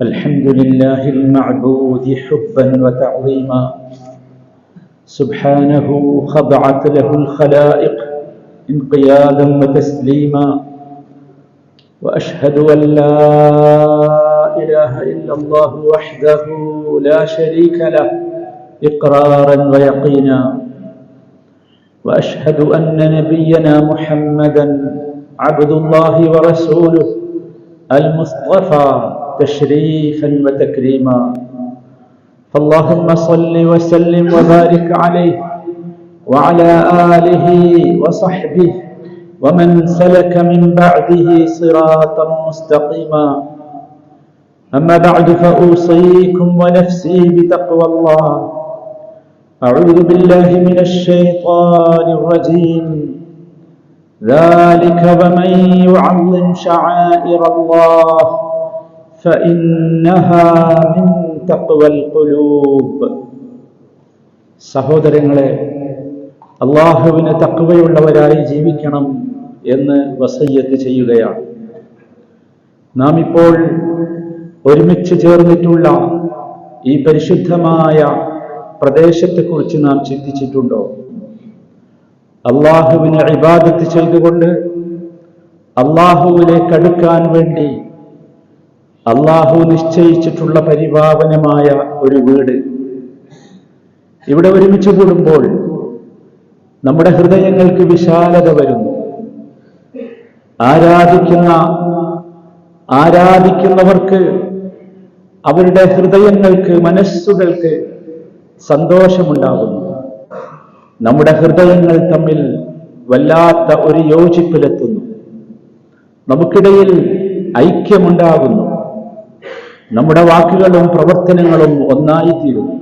الحمد لله المعبود حبا وتعظيما. سبحانه خضعت له الخلائق انقيادا وتسليما. وأشهد أن لا إله إلا الله وحده لا شريك له إقرارا ويقينا. وأشهد أن نبينا محمدا عبد الله ورسوله المصطفى. تشريفا وتكريما. فاللهم صل وسلم وبارك عليه وعلى آله وصحبه ومن سلك من بعده صراطا مستقيما. أما بعد فأوصيكم ونفسي بتقوى الله. أعوذ بالله من الشيطان الرجيم. ذلك ومن يعظم شعائر الله. സഹോദരങ്ങളെ അള്ളാഹുവിന് തക്കവയുള്ളവരായി ജീവിക്കണം എന്ന് വസയ്യത്ത് ചെയ്യുകയാണ്. നാം ഇപ്പോൾ ഒരുമിച്ച് ചേർന്നിട്ടുള്ള ഈ പരിശുദ്ധമായ പ്രദേശത്തെക്കുറിച്ച് നാം ചിന്തിച്ചിട്ടുണ്ടോ? അള്ളാഹുവിനെ ഇബാദത്ത് ചെയ്തുകൊണ്ട് അള്ളാഹുവിലേക്ക് അടുക്കാൻ വേണ്ടി അള്ളാഹു നിശ്ചയിച്ചിട്ടുള്ള പരിപാവനമായ ഒരു വീട്. ഇവിടെ ഒരുമിച്ച് കൂടുമ്പോൾ നമ്മുടെ ഹൃദയങ്ങൾക്ക് വിശാലത വരുന്നു ആരാധിക്കുന്ന ആരാധിക്കുന്നവർക്ക് അവരുടെ ഹൃദയങ്ങൾക്ക് മനസ്സുകൾക്ക് സന്തോഷമുണ്ടാകുന്നു. നമ്മുടെ ഹൃദയങ്ങൾ തമ്മിൽ വല്ലാത്ത ഒരു യോജിപ്പിലെത്തുന്നു. നമുക്കിടയിൽ ഐക്യമുണ്ടാകുന്നു. നമ്മുടെ വാക്കുകളും പ്രവർത്തനങ്ങളും ഒന്നായിത്തീരുന്നു.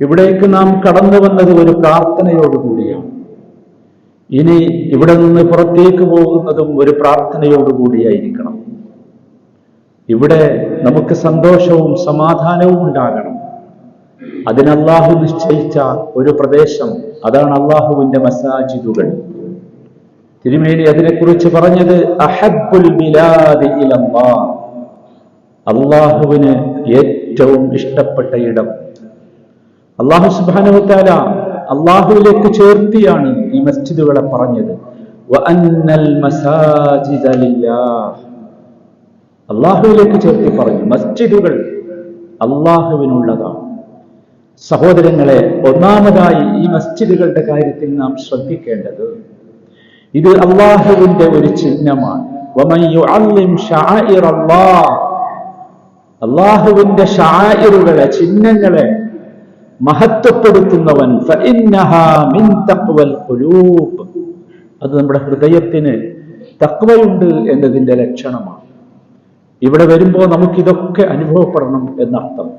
ഇവിടേക്ക് നാം കടന്നു വന്നത് ഒരു പ്രാർത്ഥനയോടുകൂടിയാണ് ഇനി ഇവിടെ നിന്ന് പുറത്തേക്ക് പോകുന്നതും ഒരു പ്രാർത്ഥനയോടുകൂടിയായിരിക്കണം ഇവിടെ നമുക്ക് സന്തോഷവും സമാധാനവും ഉണ്ടാകണം. അതിന് അള്ളാഹു നിശ്ചയിച്ച ഒരു പ്രദേശം അതാണ് അള്ളാഹുവിന്റെ മസാജിദുകൾ തിരുമേനി അതിനെക്കുറിച്ച് പറഞ്ഞത് അഹബുൽ അള്ളാഹുവിന് ഏറ്റവും ഇഷ്ടപ്പെട്ട ഇടം. അള്ളാഹു സുബാനുവത്താല അള്ളാഹുവിലേക്ക് ചേർത്തിയാണ് ഈ മസ്ജിദുകളെ പറഞ്ഞത്. അള്ളാഹുവിലേക്ക് ചേർത്തി പറഞ്ഞു മസ്ജിദുകൾ അള്ളാഹുവിനുള്ളതാണ്. സഹോദരങ്ങളെ ഒന്നാമതായി ഈ മസ്ജിദുകളുടെ കാര്യത്തിൽ നാം ശ്രദ്ധിക്കേണ്ടത് ഇത് അള്ളാഹുവിന്റെ ഒരു ചിഹ്നമാണ്. അള്ളാഹുവിന്റെ ഷായറുകളെ ചിഹ്നങ്ങളെ മഹത്വപ്പെടുത്തുന്നവൻ. അത് നമ്മുടെ ഹൃദയത്തിന് തക്വയുണ്ട് എന്നതിന്റെ ലക്ഷണമാണ്. ഇവിടെ വരുമ്പോൾ നമുക്കിതൊക്കെ അനുഭവപ്പെടണം എന്നർത്ഥം.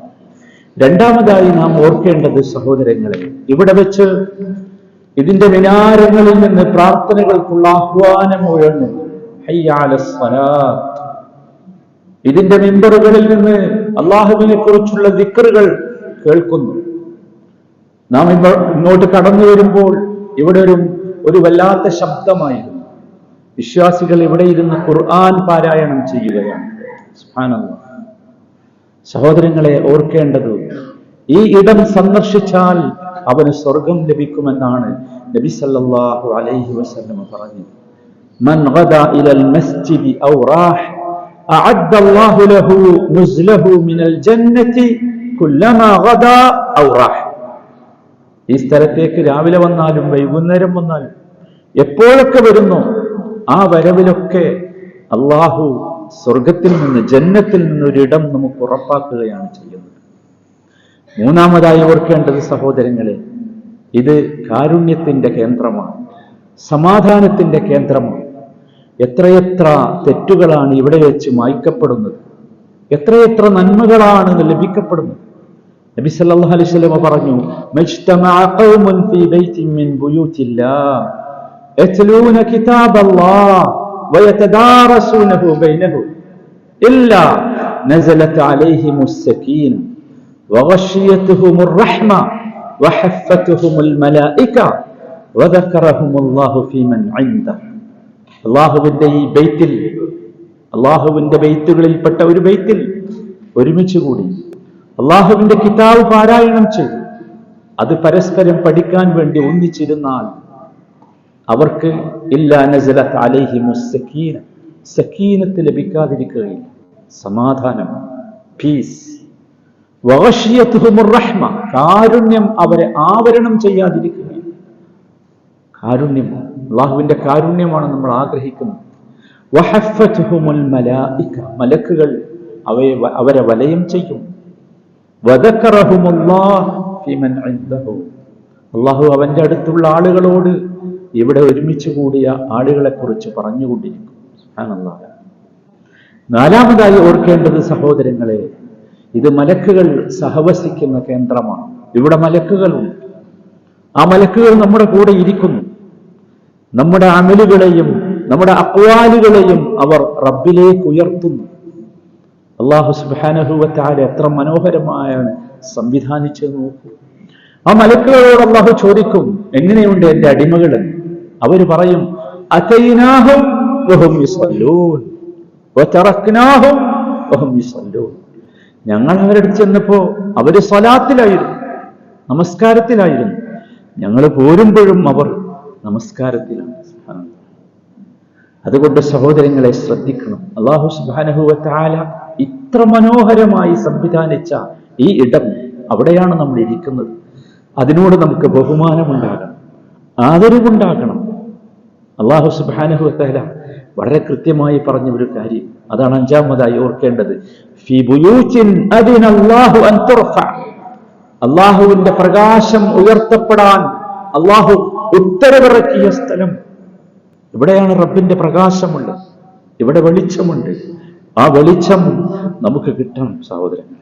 രണ്ടാമതായി നാം ഓർക്കേണ്ടത് സഹോദരങ്ങളെ ഇവിടെ വെച്ച് ഇതിന്റെ വിനാരങ്ങളിൽ നിന്ന് പ്രാർത്ഥനകൾക്കുള്ള ആഹ്വാനം ഉയർന്നു. ഇതിന്റെ മെമ്പറുകളിൽ നിന്ന് അള്ളാഹുവിനെ കുറിച്ചുള്ള ദിക്കറുകൾ കേൾക്കുന്നു. നാം ഇങ്ങോട്ട് കടന്നു വരുമ്പോൾ ഇവിടെ ഒരു ഒരു വല്ലാത്ത ശബ്ദമായിരുന്നു. വിശ്വാസികൾ ഇവിടെ ഇരുന്ന് ഖുർആൻ പാരായണം ചെയ്യുകയാണ്. സഹോദരങ്ങളെ ഓർക്കേണ്ടത് ഈ ഇടം സന്ദർശിച്ചാൽ അവന് സ്വർഗം ലഭിക്കുമെന്നാണ് നബി സല്ലല്ലാഹു അലൈഹി വസല്ലം പറഞ്ഞത്. മൻ ഇലൽ അഅദ്ദ الله له نزله من الجنة كلما غدا أو راح. ഈ സ്ഥലത്തേക്ക് രാവിലെ വന്നാലും വൈകുന്നേരം വന്നാലും എപ്പോഴൊക്കെ വരുന്നു ആ വരവിലൊക്കെ അള്ളാഹു സ്വർഗത്തിൽ നിന്ന് ജന്നത്തിൽ നിന്ന് ഒരിടം നമുക്ക് ഉറപ്പാക്കുകയാണ് ചെയ്യുന്നത്. മൂന്നാമതായി ഓർക്കേണ്ടത് സഹോദരങ്ങളെ ഇത് കാരുണ്യത്തിന്റെ കേന്ദ്രമാണ് സമാധാനത്തിന്റെ കേന്ദ്രമാണ്. എത്രയെത്ര തെറ്റുകളാണ് ഇവിടെ വെച്ച് മായ്ക്കപ്പെടുന്നത്? എത്രയെത്ര നന്മകളാണ് ലഭിക്കപ്പെടുന്നത്? നബി സല്ലല്ലാഹു അലൈഹി വസല്ലമ പറഞ്ഞു മജ്തമഅ ഖൗമുൻ ഫീ ബൈത്തിൻ മിൻ ബുയൂത്തില്ലാഹ് യത്ലൂന കിതാബല്ലാഹ് വയതദാറസൂനഹു ബൈനഹു ഇല്ലാ നസലത് അലൈഹിമുസ് സകീന വഗശിയതുഹുമുർ റഹ്മ വഹഫത്തുഹുമുൽ മലായിക വദക്കറഹുമുല്ലാഹു ഫീമൻ ഇൻദഹു. അള്ളാഹുവിന്റെ ഈ ബെയ്ത്തിൽ അള്ളാഹുവിന്റെ ബെയ്ത്തുകളിൽപ്പെട്ട ഒരു ബെയ്ത്തിൽ ഒരുമിച്ച് കൂടി അള്ളാഹുവിന്റെ കിതാബ് പാരായണം ചെയ്തു. അത് പരസ്പരം പഠിക്കാൻ വേണ്ടി ഒന്നിച്ചിരുന്നാൽ അവർക്ക് ഇല്ലാ നസലത്ത് സക്കീനത്ത് ലഭിക്കാതിരിക്കുകയില്ല. സമാധാനം പീസ് കാരുണ്യം അവരെ ആവരണം ചെയ്യാതിരിക്കുകയില്ല. കാരുണ്യം അള്ളാഹുവിന്റെ കാരുണ്യമാണ് നമ്മൾ ആഗ്രഹിക്കുന്നത്. മലക്കുകൾ അവയെ അവരെ വലയം ചെയ്യും. അള്ളാഹു അവന്റെ അടുത്തുള്ള ആളുകളോട് ഇവിടെ ഒരുമിച്ച് കൂടിയ ആളുകളെ കുറിച്ച് പറഞ്ഞുകൊണ്ടിരിക്കും. നാലാമതായി ഓർക്കേണ്ടത് സഹോദരങ്ങളെ ഇത് മലക്കുകൾ സഹവസിക്കുന്ന കേന്ദ്രമാണ്. ഇവിടെ മലക്കുകളുണ്ട്. ആ മലക്കുകൾ നമ്മുടെ കൂടെ ഇരിക്കുന്നു. നമ്മുടെ അമലുകളെയും നമ്മുടെ അക്വാലുകളെയും അവർ റബ്ബിലേക്ക് ഉയർത്തുന്നു. അള്ളാഹു സുബാനഹുവറ്റാൽ എത്ര മനോഹരമായാണ് സംവിധാനിച്ചത് നോക്കൂ. ആ മലക്കുകളോട് അള്ളാഹു ചോദിക്കും എങ്ങനെയുണ്ട് എന്റെ അടിമകൾ അവർ പറയും. ഞങ്ങൾ അവരടുത്ത് ചെന്നപ്പോ അവർ സ്വലാത്തിലായിരുന്നു നമസ്കാരത്തിലായിരുന്നു. ഞങ്ങൾ പോരുമ്പോഴും അവർ നമസ്കാരത്തിലാണ്. അതുകൊണ്ട് സഹോദരങ്ങളെ ശ്രദ്ധിക്കണം. അള്ളാഹു സുബാനഹുവത്താല ഇത്ര മനോഹരമായി സംവിധാനിച്ച ഈ ഇടം അവിടെയാണ് നമ്മൾ ഇരിക്കുന്നത്. അതിനോട് നമുക്ക് ബഹുമാനമുണ്ടാകണം. ആദരവുണ്ടാകണം. അള്ളാഹു സുബാനഹുവത്താല വളരെ കൃത്യമായി പറഞ്ഞ ഒരു കാര്യം. അതാണ് അഞ്ചാമതായി ഓർക്കേണ്ടത്. അള്ളാഹുവിന്റെ പ്രകാശം ഉയർത്തപ്പെടാൻ അള്ളാഹു ഉത്തരവിറക്കിയ സ്ഥലം. ഇവിടെയാണ് റബ്ബിന്റെ പ്രകാശമുള്ളത്. ഇവിടെ വെളിച്ചമുണ്ട്. ആ വെളിച്ചം നമുക്ക് കിട്ടണം സഹോദരങ്ങളെ.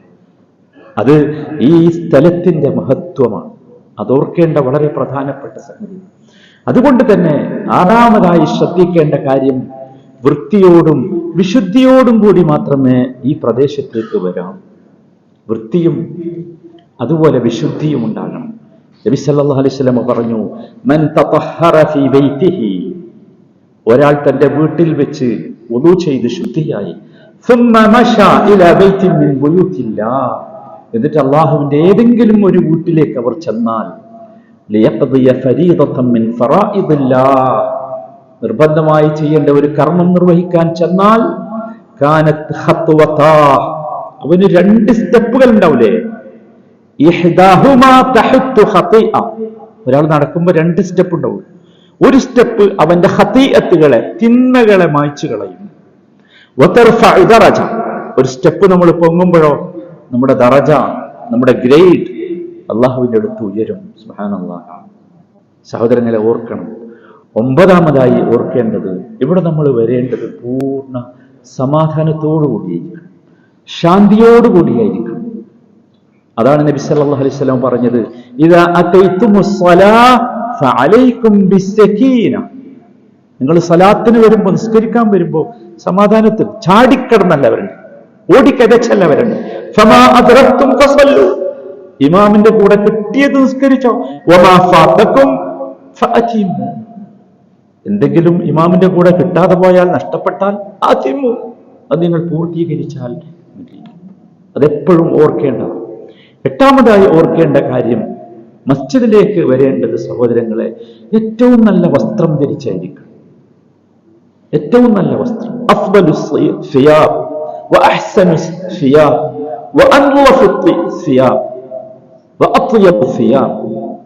അത് ഈ സ്ഥലത്തിന്റെ മഹത്വമാണ്. അതോർക്കേണ്ട വളരെ പ്രധാനപ്പെട്ട സംഗതി. അതുകൊണ്ട് തന്നെ ആറാമതായി ശ്രദ്ധിക്കേണ്ട കാര്യം വൃത്തിയോടും വിശുദ്ധിയോടും കൂടി മാത്രമേ ഈ പ്രദേശത്തേക്ക് വരാം. വൃത്തിയും അതുപോലെ വിശുദ്ധിയും ഉണ്ടാകണം. നബി സല്ലല്ലാഹു അലൈഹി വസല്ലം പറഞ്ഞു മൻ തതഹറ ഫീ ഒരാൾ തന്റെ വീട്ടിൽ വെച്ച് ഒതു ചെയ്ത് ശുദ്ധിയായി. എന്നിട്ട് അള്ളാഹുവിന്റെ ഏതെങ്കിലും ഒരു വീട്ടിലേക്ക് അവർ ചെന്നാൽ നിർബന്ധമായി ചെയ്യേണ്ട ഒരു കർമ്മം നിർവഹിക്കാൻ ചെന്നാൽ അവന് രണ്ട് സ്റ്റെപ്പുകൾ ഉണ്ടാവില്ലേ? ഒരാൾ നടക്കുമ്പോൾ രണ്ട് സ്റ്റെപ്പ് ഉണ്ടാവും. ഒരു സ്റ്റെപ്പ് അവന്റെ ഹത്തീയത്തുകളെ തിന്മകളെ മായ്ച്ചു കളയും. ഒരു സ്റ്റെപ്പ് നമ്മൾ പൊങ്ങുമ്പോഴോ നമ്മുടെ ദറജ നമ്മുടെ ഗ്രേഡ് അള്ളാഹുവിന്റെ അടുത്ത് ഉയരും. സുബ്ഹാനല്ലാഹ് സഹോദരങ്ങളെ ഓർക്കണം. ഒമ്പതാമതായി ഓർക്കേണ്ടത് ഇവിടെ നമ്മൾ വരേണ്ടത് പൂർണ സമാധാനത്തോടു കൂടിയായിരിക്കണം ശാന്തിയോടുകൂടിയായിരിക്കണം. അതാണ് നബി സല്ലല്ലാഹു അലൈഹി വസല്ലം പറഞ്ഞത് ഇദാ ഫഅലൈക്കും നിങ്ങൾ സലാത്തിന് വരുമ്പോൾ നിസ്കരിക്കാൻ വരുമ്പോൾ സമാധാനത്തിൽ ചാടിക്കടന്നല്ല വരണ്ട ഫമാ ഇമാമിന്റെ കൂടെ കിട്ടിയത് നിസ്കരിച്ചോ? എന്തെങ്കിലും ഇമാമിന്റെ കൂടെ കിട്ടാതെ പോയാൽ നഷ്ടപ്പെട്ടാൽ അത് നിങ്ങൾ പൂർത്തീകരിച്ചാൽ അതെപ്പോഴും ഓർക്കേണ്ടതാണ്. എട്ടാമതായി ഓർക്കേണ്ട കാര്യം മസ്ജിദിലേക്ക് വരേണ്ടത് സഹോദരങ്ങളെ ഏറ്റവും നല്ല വസ്ത്രം ധരിച്ചായിരിക്കണം. ഏറ്റവും നല്ല വസ്ത്രം.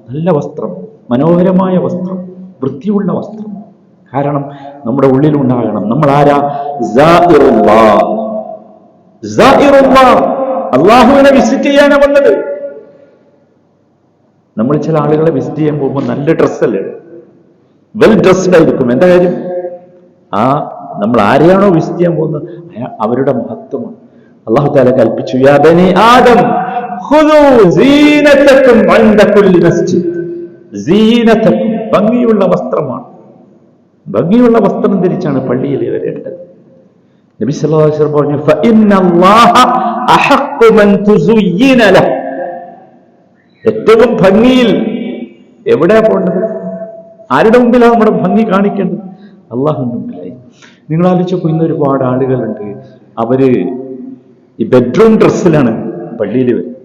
നല്ല വസ്ത്രം. മനോഹരമായ വസ്ത്രം. വൃത്തിയുള്ള വസ്ത്രം. കാരണം നമ്മുടെ ഉള്ളിൽ ഉണ്ടാകണം നമ്മൾ ആരാ. അള്ളാഹുവിനെ വിസിറ്റ് ചെയ്യാനാണ് വന്നത്. നമ്മൾ ചില ആളുകളെ വിസിറ്റ് ചെയ്യാൻ പോകുമ്പോൾ നല്ല ഡ്രസ്സല്ലേ വെൽ ഡ്രസ്ഡ് ആയിരിക്കും. എന്താ കാര്യം? ആ നമ്മൾ ആരെയാണോ വിസിറ്റ് ചെയ്യാൻ പോകുന്നത്? അവരുടെ മഹത്വമാണ്. അള്ളാഹു താല കൽപ്പിച്ചു ആദം ഭംഗിയുള്ള വസ്ത്രമാണ്. ഭംഗിയുള്ള വസ്ത്രം ധരിച്ചാണ് പള്ളിയിൽ വരേണ്ടത് നബി സല്ലല്ലാഹു പറഞ്ഞു ഫഇന്ന അല്ലാഹ അഹഖു മൻ തുസുയ്യിന ലഹു. ഏറ്റവും ഭംഗിയിൽ എവിടെയാ പോകേണ്ടത്? ആരുടെ മുമ്പിലാണ് നമ്മുടെ ഭംഗി കാണിക്കേണ്ടത്? അള്ളാഹുവിന്റെ മുമ്പിലായി. നിങ്ങൾ ആലോചിച്ചപ്പോൾ ഇന്ന് ഒരുപാട് ആളുകളുണ്ട്. അവർ ഈ ബെഡ്റൂം ഡ്രസ്സിലാണ് പള്ളിയിൽ വരും.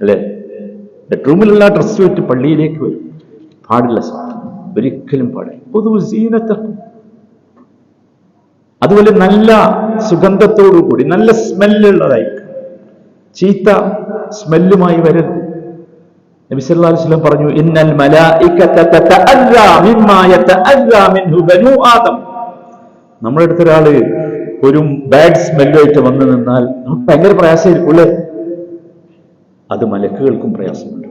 അല്ലേ? ബെഡ്റൂമിലുള്ള ഡ്രസ്സ് വെച്ച് പള്ളിയിലേക്ക് വരും. പാടില്ല ഒരിക്കലും പാടില്ല. പൊതു സീനത്തക്കും അതുപോലെ നല്ല സുഗന്ധത്തോടുകൂടി നല്ല സ്മെല്ലുള്ളതായിരിക്കും ചീത്ത സ്മെല്ലുമായി വരരുത്. നബി പറഞ്ഞു ഇന്നൽ മിമ്മാ മിൻഹു നമ്മുടെ അടുത്ത് ഒരാൾ ഒരു ബാഡ് സ്മെല്ലുമായിട്ട് വന്നു നിന്നാൽ നമുക്ക് ഭയങ്കര പ്രയാസമായിരിക്കും അല്ലേ? അത് മലക്കുകൾക്കും പ്രയാസമുണ്ട്.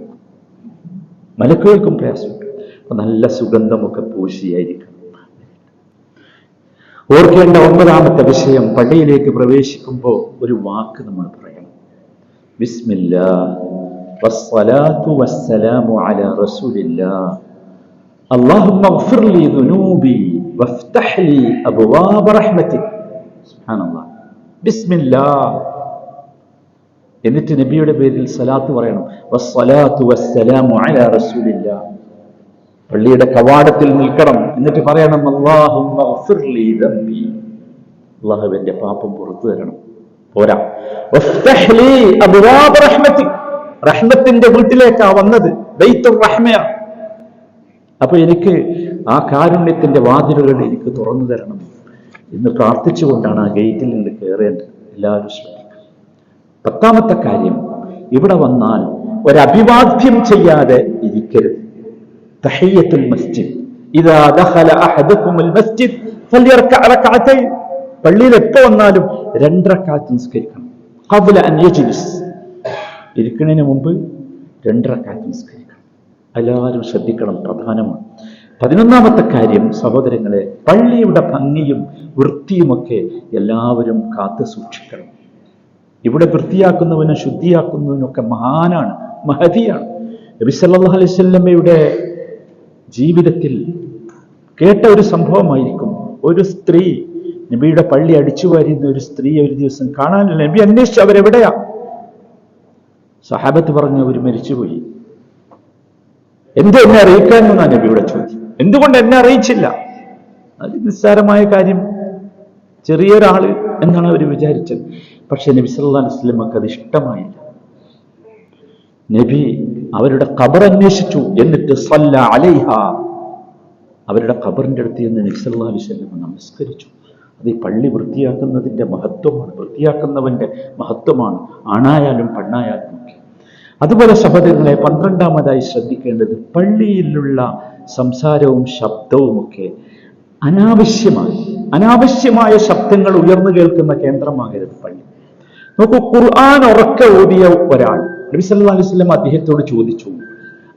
മലക്കുകൾക്കും പ്രയാസമുണ്ട്. അപ്പൊ നല്ല സുഗന്ധമൊക്കെ പൂശിയായിരിക്കണം. ഓർക്കേണ്ട ഒമ്പതാമത്തെ വിഷയം പള്ളിയിലേക്ക് പ്രവേശിക്കുമ്പോൾ ഒരു വാക്ക് നമ്മൾ പറയണം ബിസ്മില്ലാ വസ്സലാത്തു വസ്സലാമു അലാ റസൂലില്ലാ اللهم اغفر لي ذنوبي وافتح لي ابواب رحمتك سبحان الله بسم الله എന്നിട്ട് നബിയുടെ പേരിൽ സലാത്ത് പറയണം വസ്സലാത്തു വസ്സലാമു അലാ റസൂലില്ലാ പള്ളിയുടെ കവാടത്തിൽ നിൽക്കണം എന്നിട്ട് പറയണം അള്ളാഹുവിന്റെ പാപം പുറത്തു തരണം. പോരാ. റഹ്മത്തിന്റെ വീട്ടിലേക്കാ വന്നത്. അപ്പൊ എനിക്ക് ആ കാരുണ്യത്തിന്റെ വാതിലുകൾ എനിക്ക് തുറന്നു തരണം. എന്ന് പ്രാർത്ഥിച്ചുകൊണ്ടാണ് ആ ഗേറ്റിൽ നിന്ന് കയറേണ്ടത് എല്ലാവരും ശ്രദ്ധിക്കുക. പത്താമത്തെ കാര്യം ഇവിടെ വന്നാൽ ഒരഭിവാദ്യം ചെയ്യാതെ ഇരിക്കരുത്. തഹയ്യത്തുൽ മസ്ജിദ്. ഇതാ ദഖല അഹദുകുമുൽ മസ്ജിദ് ഫലിയർക റകഅതൈൻ പള്ളിയിൽ എപ്പോ വന്നാലും രണ്ടരക്കാത്ത് നിസ്കരിക്കണം. അൻ യജ്ലിസ്. ഇരിക്കുന്നതിന് മുമ്പ് രണ്ടരക്കാത്ത് നിസ്കരിക്കണം. എല്ലാവരും ശ്രദ്ധിക്കണം പ്രധാനമാണ്. പതിനൊന്നാമത്തെ കാര്യം സഹോദരങ്ങളെ പള്ളിയുടെ ഭംഗിയും വൃത്തിയുമൊക്കെ എല്ലാവരും കാത്തു സൂക്ഷിക്കണം. ഇവിടെ വൃത്തിയാക്കുന്നവനും ശുദ്ധിയാക്കുന്നവനൊക്കെ മഹാനാണ് മഹതിയാണ്. നബി സല്ലല്ലാഹു അലൈഹി വസല്ലമയുടെ ജീവിതത്തിൽ കേട്ട ഒരു സംഭവമായിരിക്കും. ഒരു സ്ത്രീ നബിയുടെ പള്ളി അടിച്ചു വാരുന്ന ഒരു സ്ത്രീ ഒരു ദിവസം കാണാനില്ല നബി അന്വേഷിച്ചു അവരെവിടെയാ? സഹാബത്ത് പറഞ്ഞു അവർ മരിച്ചുപോയി. എന്ത് എന്നെ അറിയിക്കാൻ എന്നാ നബിയുടെ ചോദ്യം? എന്തുകൊണ്ട് എന്നെ അറിയിച്ചില്ല? അത് നിസ്സാരമായ കാര്യം. ചെറിയൊരാൾ എന്നാണ് അവർ വിചാരിച്ചത്. പക്ഷെ നബി അലൈഹി വസല്ലമക്ക് അത് ഇഷ്ടമായില്ല. നബി അവരുടെ ഖബർ അന്വേഷിച്ചു എന്നിട്ട് സല്ല അലൈഹ. അവരുടെ ഖബറിന്റെ അടുത്ത് നിന്ന് നബ്സല്ലാ വസല്ലം നമസ്കരിച്ചു. അത് ഈ പള്ളി വൃത്തിയാക്കുന്നതിന്റെ മഹത്വമാണ്. വൃത്തിയാക്കുന്നവന്റെ മഹത്വമാണ്. ആണായാലും പെണ്ണായാലും ഒക്കെ. അതുപോലെ സഹോദരങ്ങളെ പന്ത്രണ്ടാമതായി ശ്രദ്ധിക്കേണ്ടത് പള്ളിയിലുള്ള സംസാരവും ശബ്ദവും ഒക്കെ അനാവശ്യമായി അനാവശ്യമായ ശബ്ദങ്ങൾ ഉയർന്നു കേൾക്കുന്ന കേന്ദ്രമാകരുത് പള്ളി. നോക്കൂ ഖുർആൻ ഉറക്കെ ഓതിയ ഒരാൾ നബി സല്ലല്ലാഹു അലൈഹി വസല്ലം അദ്ദേഹത്തോട് ചോദിച്ചു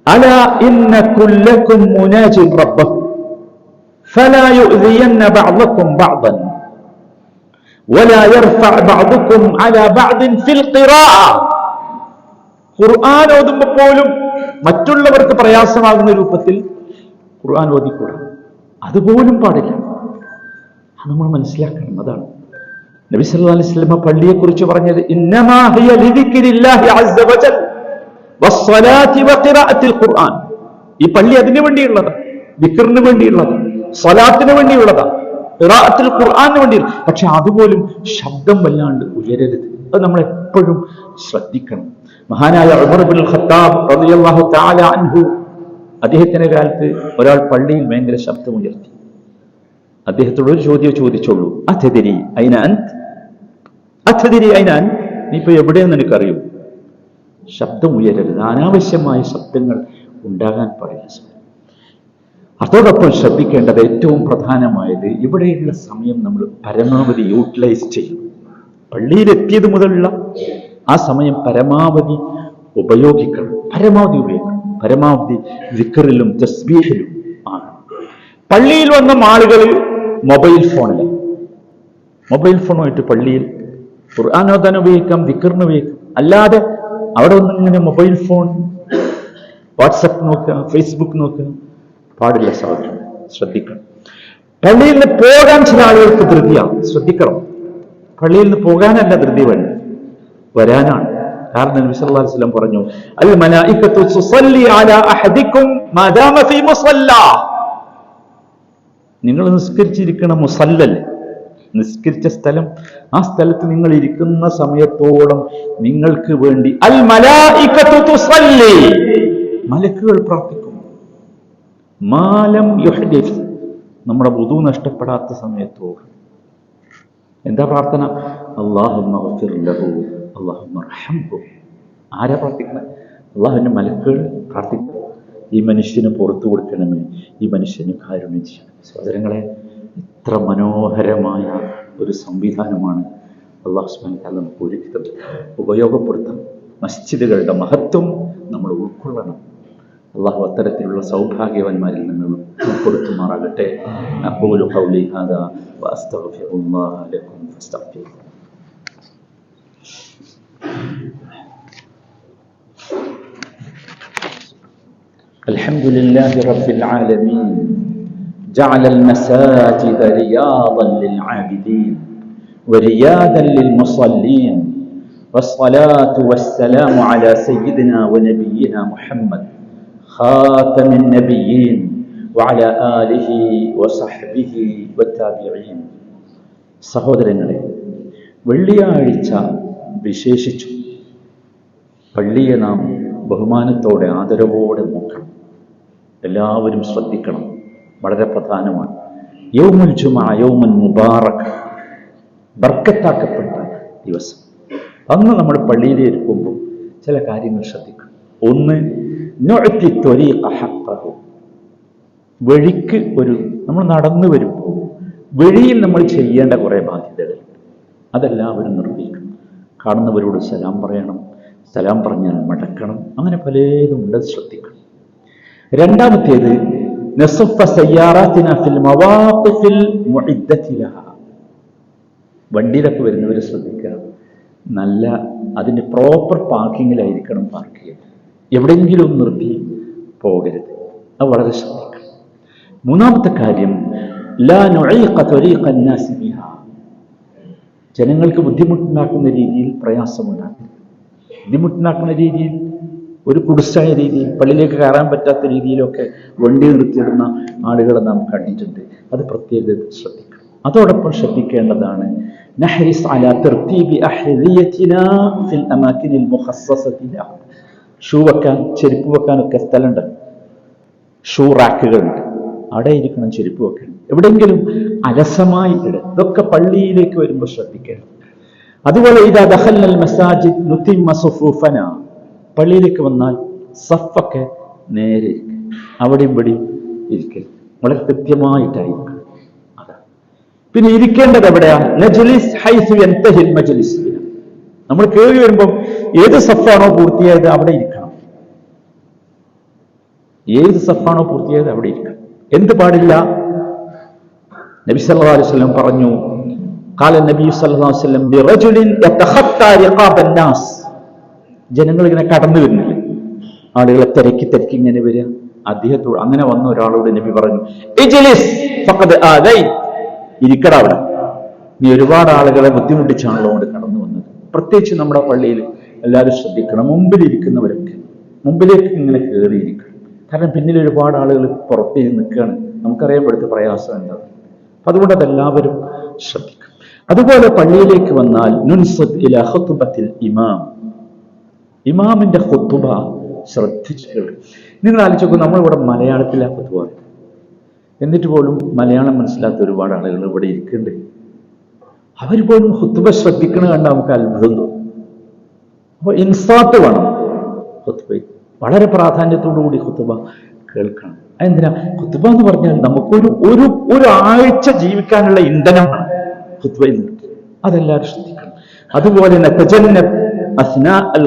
അല ഇന്ന കുല്ലക്കും മുനാജിൻ റബ്ബഹു فلا يؤذين بعضكم بعضا ولا يرفع بعضكم على بعض في القراءة ഖുർആൻ ഓതുമ്പോൾ പോലും മറ്റുള്ളവർക്ക് പ്രയാസമാകുന്ന രൂപത്തിൽ ഖുർആൻ ഓതിക്കൂടാ അതുപോലും പാടില്ല അത് നമ്മൾ മനസ്സിലാക്കണം അതാണ് നബി സല്ലല്ലാഹി അലൈഹി വസല്ലം പള്ളിയെ കുറിച്ച് പറഞ്ഞത് ഈ പള്ളി അതിനു വേണ്ടിയുള്ളത് ദിക്റിനു വേണ്ടിയുള്ളത് സ്വലാത്തിന് വേണ്ടിയുള്ളത് ഖിറാഅത്തിൽ ഖുർആന് വേണ്ടി പക്ഷെ അതുപോലും ശബ്ദം വല്ലാണ്ട് ഉയരരുത്. അത് നമ്മൾ എപ്പോഴും ശ്രദ്ധിക്കണം. മഹാനായ ഉമർ ബിൻ ഖത്താബ് റളിയല്ലാഹു തആല അൻഹു അദ്ദേഹത്തിന്റെ കാലത്ത് ഒരാൾ പള്ളിയിൽ ഭയങ്കര ശബ്ദമുയർത്തി അദ്ദേഹത്തോട് ഒരു ചോദ്യം ചോദിച്ചോളൂ അതെതിരി? അയിനാൻ അഥതിരി അയിനാൻ നീ ഇപ്പൊ എവിടെയെന്ന് എനിക്കറിയൂ. ശബ്ദം ഉയരരുത് അനാവശ്യമായ ശബ്ദങ്ങൾ ഉണ്ടാകാൻ പറയാൻ. അതോടൊപ്പം ശ്രദ്ധിക്കേണ്ടത് ഏറ്റവും പ്രധാനമായത് ഇവിടെയുള്ള സമയം നമ്മൾ പരമാവധി യൂട്ടിലൈസ് ചെയ്യും പള്ളിയിലെത്തിയത് മുതലുള്ള ആ സമയം പരമാവധി ഉപയോഗിക്കണം. പരമാവധി ഉപയോഗിക്കണം. പരമാവധി വിക്കറിലും തസ്ബീഹിലും ആണ്. പള്ളിയിൽ വന്ന ആളുകൾ മൊബൈൽ ഫോണിൽ മൊബൈൽ ഫോണുമായിട്ട് പള്ളിയിൽ ഖുർആാനോദാൻ ഉപയോഗിക്കാം ദിക്കറിന് ഉപയോഗിക്കാം. അല്ലാതെ അവിടെ ഒന്നും ഇങ്ങനെ മൊബൈൽ ഫോൺ വാട്സപ്പ് നോക്കുക ഫേസ്ബുക്ക് നോക്കുക പാടില്ല സഹോദരൻ ശ്രദ്ധിക്കണം. പള്ളിയിൽ നിന്ന് പോകാൻ ചില ആളുകൾക്ക് ധൃതിയാണ്. ശ്രദ്ധിക്കണം. പള്ളിയിൽ നിന്ന് പോകാനല്ല ധൃതി വേണ്ടത്. വരാനാണ്. കാരണം നബി സല്ലല്ലാഹു അലൈഹി വസല്ലം പറഞ്ഞു അൽ അലാ നിങ്ങൾ നിസ്കരിച്ചിരിക്കുന്ന മുസല്ലൽ നിസ്കരിച്ച സ്ഥലം ആ സ്ഥലത്ത് നിങ്ങൾ ഇരിക്കുന്ന സമയത്തോളം നിങ്ങൾക്ക് വേണ്ടി അൽ മലക്കുകൾ പ്രാർത്ഥിക്കും മാലം നമ്മുടെ വുദു നഷ്ടപ്പെടാത്ത സമയത്തോളം എന്താ പ്രാർത്ഥന? അള്ളാഹു ആരാ പ്രാർത്ഥിക്കുന്നത് അള്ളാഹുവിന്റെ മലക്കുകൾ പ്രാർത്ഥിക്കും ഈ മനുഷ്യന് പുറത്തു കൊടുക്കണമേ. ഈ മനുഷ്യന് കാരുണ്യം ചെയ്യണം സഹോദരങ്ങളെ ഇത്ര മനോഹരമായ ഒരു സംവിധാനമാണ് അള്ളാഹു സുബാൻ നമുക്ക് ഒരുക്കി ഉപയോഗപ്പെടുത്താം മസ്ജിദുകളുടെ മഹത്വം നമ്മൾ ഉൾക്കൊള്ളണം അള്ളാഹു അത്തരത്തിലുള്ള സൗഭാഗ്യവാന്മാരിൽ നിന്ന് ഉൾപ്പെടുത്തുമാറാകട്ടെ അഖൂലു ഖൗലി ഹാദാ വഅസ്തഗ്ഫിറുല്ലാഹ ലക്കും ഫസ്തഗ്ഫിറുഹു الحمد لله رب العالمين جعل المساجد رياضا للعابدين وريادا للمصلين والصلاة والسلام على سيدنا ونبينا محمد خاتم النبيين وعلى آله وصحبه والتابعين സഹോദരങ്ങളെ വെള്ളിയാഴ്ച വിശേഷിച്ചു പള്ളിയെ നാം ബഹുമാനത്തോടെ ആദരവോടെ നോക്കണം എല്ലാവരും ശ്രദ്ധിക്കണം വളരെ പ്രധാനമാണ്. യൗമുൽ ജുമാ യൗമൻ മുബാറക്. ബർക്കത്താക്കപ്പെട്ട ദിവസം. അന്ന് നമ്മൾ പള്ളിയിലിരിക്കുമ്പോൾ ചില കാര്യങ്ങൾ ശ്രദ്ധിക്കണം. ഒന്ന് നുഅത്തി ത്വരീഖ ഹഖ്ഖഹു. വഴിക്ക് ഒരു നമ്മൾ നടന്നു വരുമ്പോൾ വഴിയിൽ നമ്മൾ ചെയ്യേണ്ട കുറേ ബാധ്യതകൾ. അതെല്ലാവരും നിർവഹിക്കണം. കാണുന്നവരോട് സലാം പറയണം. സലാം പറഞ്ഞാൽ മടക്കണം. അങ്ങനെ പലതും ഉണ്ട്. ശ്രദ്ധിക്കണം. രണ്ടാമത്തേത് നസുഫ സയ്യാറാത്തിന ഫിൽ മവാഖിഫിൽ മുഇദ്ദതിലഹ വണ്ടിയിലൊക്കെ വരുന്നവർ ശ്രദ്ധിക്കുക. നല്ല അതിന്റെ പ്രോപ്പർ പാർക്കിങ്ങിലായിരിക്കണം പാർക്ക് ചെയ്യുന്നത് എവിടെയെങ്കിലും നിർത്തി പോകരുത്. അത് വളരെ ശ്രദ്ധിക്കണം. മൂന്നാമത്തെ കാര്യം ജനങ്ങൾക്ക് ബുദ്ധിമുട്ടുണ്ടാക്കുന്ന രീതിയിൽ പ്രയാസമുണ്ടാക്കരുത്. ബുദ്ധിമുട്ടുണ്ടാക്കുന്ന രീതിയിൽ ഒരു കുടിസായ രീതിയിൽ പള്ളിയിലേക്ക് കയറാൻ പറ്റാത്ത രീതിയിലൊക്കെ വണ്ടി നിർത്തിയിടുന്ന ആളുകളെ നാം കണ്ടിട്ടുണ്ട്. അത് പ്രത്യേകത ശ്രദ്ധിക്കണം. അതോടൊപ്പം ശ്രദ്ധിക്കേണ്ടതാണ്. ഷൂ വെക്കാൻ ചെരുപ്പ് വെക്കാനൊക്കെ സ്ഥലമുണ്ട്. ഷൂ റാക്കുകളുണ്ട്. അവിടെ ഇരിക്കണം ചെരുപ്പ് വെക്കണം എവിടെയെങ്കിലും അലസമായി ഇട. ഇതൊക്കെ പള്ളിയിലേക്ക് വരുമ്പോൾ ശ്രദ്ധിക്കണം. അതുപോലെ ഇതാ ദഹല്ലൽ മസാജിദ് പള്ളിയിലേക്ക് വന്നാൽ സഫൊക്കെ നേരെ ഇരിക്കുക അവിടെ ഇവിടെ ഇരിക്കൽ വളരെ കൃത്യമായിട്ടായിരിക്കണം. പിന്നെ ഇരിക്കേണ്ടത് എവിടെയാണ് നമ്മൾ കേറി വരുമ്പോൾ ഏത് സഫാണോ പൂർത്തിയായത് അവിടെ ഇരിക്കണം. ഏത് സഫാണോ പൂർത്തിയായത് അവിടെ ഇരിക്കണം. എന്ത് പാടില്ല? നബി സല്ലാ അലൈഹി പറഞ്ഞു കാല നബി സല്ലാ വസ്ലം ജനങ്ങൾ ഇങ്ങനെ കടന്നു വരുന്നില്ലേ. ആളുകളെ തിരക്കി തിരക്കി ഇങ്ങനെ വരിക. അദ്ദേഹത്തോട് അങ്ങനെ വന്ന ഒരാളോട് നബി പറഞ്ഞു ഇരിക്കട അവിടെ. നീ ഒരുപാട് ആളുകളെ ബുദ്ധിമുട്ടിച്ചാണല്ലോ അവിടെ കടന്നു വന്നത്. പ്രത്യേകിച്ച് നമ്മുടെ പള്ളിയിൽ എല്ലാവരും ശ്രദ്ധിക്കണം. മുമ്പിലിരിക്കുന്നവരൊക്കെ മുമ്പിലേക്ക് ഇങ്ങനെ കയറിയിരിക്കണം കാരണം പിന്നിൽ ഒരുപാട് ആളുകൾ പുറത്തേക്ക് നിൽക്കുകയാണ്. നമുക്കറിയാൻ പെടുത്ത പ്രയാസം എന്താണ് അപ്പൊ അതുകൊണ്ട് അതെല്ലാവരും ശ്രദ്ധിക്കണം. അതുപോലെ പള്ളിയിലേക്ക് വന്നാൽ ഇമാം. ഇമാമിന്റെ ഖുത്ബ ശ്രദ്ധിച്ച് കേൾക്കും നിങ്ങൾ ആലോചിക്കും നമ്മളിവിടെ മലയാളത്തിലാ പറയും. എന്നിട്ട് പോലും മലയാളം മനസ്സിലാത്ത ഒരുപാട് ആളുകൾ ഇവിടെ ഇരിക്കുന്നുണ്ട്. അവർ പോലും ഖുത്ബ ശ്രദ്ധിക്കണ കണ്ട നമുക്ക് അത്ഭുതം തോന്നും. അപ്പോൾ ഇൻസാത്ത് വേണം ഹുത്തുബ വളരെ പ്രാധാന്യത്തോടുകൂടി കൂടി ഖുത്ബ കേൾക്കണം. അതെന്തിനാ? ഖുത്ബ എന്ന് പറഞ്ഞാൽ നമുക്കൊരു ഒരു ഒരു ആഴ്ച ജീവിക്കാനുള്ള ഇന്ധനമാണ് ഖുത്ബയിൽ എന്ന് അതെല്ലാവരും ശ്രദ്ധിക്കണം. അതുപോലെ നതജന്നബ് അൽ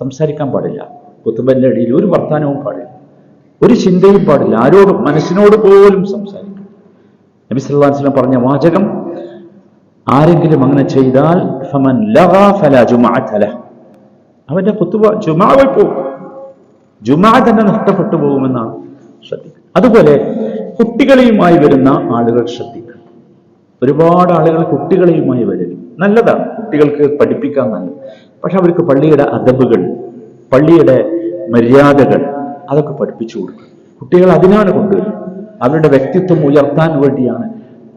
സംസാരിക്കാൻ പാടില്ല. കുത്തുബന്റെ ഇടയിൽ ഒരു വർത്തമാനവും പാടില്ല. ഒരു ചിന്തയും പാടില്ല. ആരോടും മനസ്സിനോട് പോലും സംസാരിക്കും. നബി സല്ലല്ലാഹു അലൈഹി വസല്ലം പറഞ്ഞ വാചകം ആരെങ്കിലും അങ്ങനെ ചെയ്താൽ ഫമൻ ലഗാ അവന്റെ കുത്തുബ ജുമാവ് പോകും. ജുമാ തന്നെ നഷ്ടപ്പെട്ടു പോകുമെന്നാണ് ശ്രദ്ധിക്കുക. അതുപോലെ കുട്ടികളെയുമായി വരുന്ന ആളുകൾ ശ്രദ്ധിക്കണം ഒരുപാട് ആളുകൾ കുട്ടികളെയുമായി വരും. നല്ലതാണ്. കുട്ടികൾക്ക് പഠിപ്പിക്കാൻ നല്ലത് പക്ഷെ അവർക്ക് പള്ളിയുടെ അതബുകൾ പള്ളിയുടെ മര്യാദകൾ അതൊക്കെ പഠിപ്പിച്ചു കൊടുക്കും കുട്ടികൾ അതിനാണ് കൊണ്ടുവരുന്നത്. അവരുടെ വ്യക്തിത്വം ഉയർത്താൻ വേണ്ടിയാണ്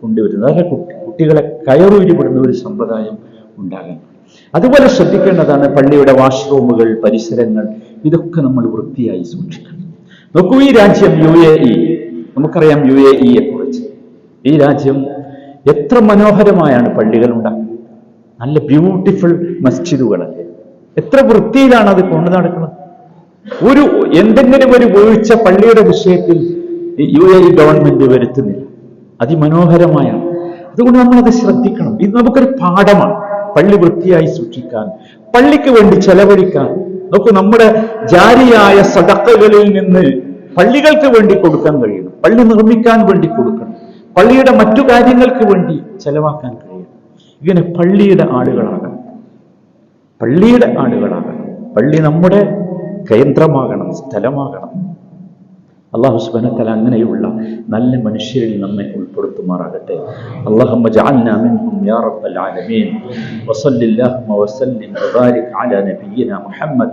കൊണ്ടുവരുന്നത്. അതൊക്കെ കുട്ടി കുട്ടികളെ കയറൂരിപ്പെടുന്ന ഒരു സമ്പ്രദായം ഉണ്ടാകുന്നു അതുപോലെ ശ്രദ്ധിക്കേണ്ടതാണ് പള്ളിയുടെ വാഷ്റൂമുകൾ പരിസരങ്ങൾ ഇതൊക്കെ നമ്മൾ വൃത്തിയായി സൂക്ഷിക്കണം. നോക്കൂ ഈ രാജ്യം യു എ ഇ. നമുക്കറിയാം യു എ ഇയെ കുറിച്ച്. ഈ രാജ്യം എത്ര മനോഹരമായാണ് പള്ളികൾ ഉണ്ടാക്കുന്നത് നല്ല ബ്യൂട്ടിഫുൾ മസ്ജിദുകളല്ലേ എത്ര വൃത്തിയിലാണ് അത് കൊണ്ടു നടക്കുന്നത്. ഒരു എന്തെങ്കിലും ഒരു വീഴ്ച പള്ളിയുടെ വിഷയത്തിൽ യു എ ഗവൺമെന്റ് വരുത്തുന്നില്ല. അതിമനോഹരമായാണ്. അതുകൊണ്ട് നമ്മൾ അത് ശ്രദ്ധിക്കണം. ഇത് നമുക്കൊരു പാഠമാണ്. പള്ളി വൃത്തിയായി സൂക്ഷിക്കാൻ പള്ളിക്ക് വേണ്ടി ചെലവഴിക്കാൻ. നോക്കൂ നമ്മുടെ ജാരിയായ സടക്കകളിൽ നിന്ന് പള്ളികൾക്ക് വേണ്ടി കൊടുക്കാൻ കഴിയണം. പള്ളി നിർമ്മിക്കാൻ വേണ്ടി കൊടുക്കണം. പള്ളിയുടെ മറ്റു കാര്യങ്ങൾക്ക് വേണ്ടി ചെലവാക്കാൻ കഴിയണം ഇങ്ങനെ പള്ളിയുടെ ആളുകളാകണം പള്ളിയുടെ ആളുകളാകണം പള്ളി നമ്മുടെ കേന്ദ്രമാകണം സ്ഥലമാകണം അള്ളാഹു സുബനത്തല അങ്ങനെയുള്ള നല്ല മനുഷ്യരിൽ നമ്മെ ഉൾപ്പെടുത്തുമാറാകട്ടെ اللهم اجعلنا منهم يا رب العالمين وصل اللهم وسلم وبارك على نبينا محمد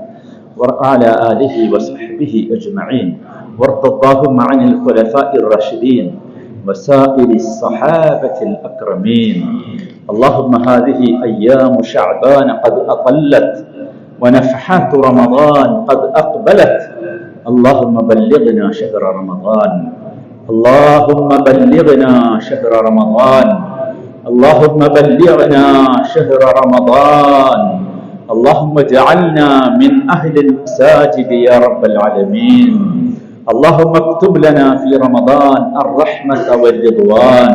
وعلى آله وصحبه أجمعين وارض اللهم عن الخلفاء الراشدين وسائر الصحابة الأكرمين. اللهم هذه أيام شعبان قد أطلت ونفحات رمضان قد أقبلت. اللهم بلغنا شهر رمضان. اللهم بلغنا شهر رمضان. اللهم بلغنا شهر رمضان. اللهم اجعلنا من أهل المساجد يا رب العالمين. اللهم اكتب لنا في رمضان الرحمة والرضوان.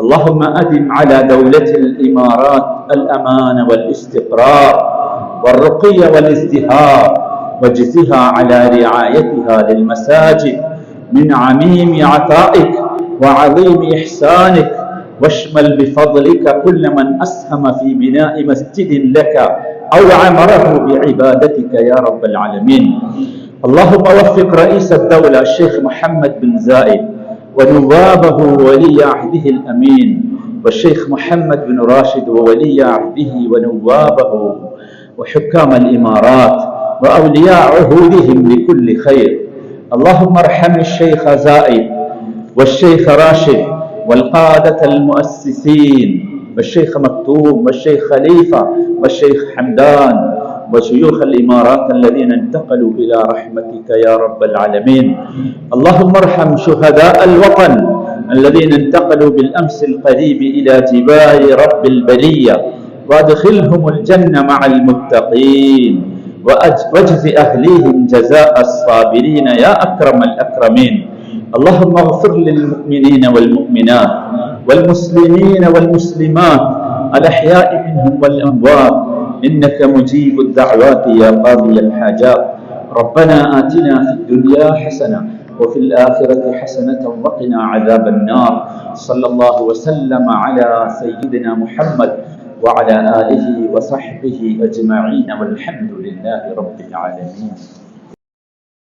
اللهم أدم على دولة الإمارات الأمان والاستقرار والرقي والازدهار واجزها على رعايتها للمساجد من عميم عطائك وعظيم إحسانك. واشمل بفضلك كل من أسهم في بناء مسجد لك أو عمره بعبادتك يا رب العالمين. اللهم وفق رئيس الدولة الشيخ محمد بن زايد ونوابه وولي عهده الأمين والشيخ محمد بن راشد وولي عهده ونوابه وحكام الإمارات وأولياء عهودهم لكل خير. اللهم ارحم الشيخ زائد والشيخ راشد والقادة المؤسسين والشيخ مكتوم والشيخ خليفة والشيخ حمدان وشيوخ الإمارات الذين انتقلوا إلى رحمتك يا رب العالمين. اللهم ارحم شهداء الوطن الذين انتقلوا بالأمس القريب إلى جبال رب البلية. وادخلهم الجنة مع المتقين. واجز أهليهم جزاء الصابرين يا أكرم الأكرمين. اللهم اغفر للمؤمنين والمؤمنات والمسلمين والمسلمات. الأحياء منهم والأموات. إنك مجيب الدعوات يا قاضي الحاجات. ربنا آتنا في الدنيا حسنة وفي الآخرة حسنة وقنا عذاب النار. صلى الله وسلم على سيدنا محمد وعلى آله وصحبه أجمعين. والحمد لله رب العالمين.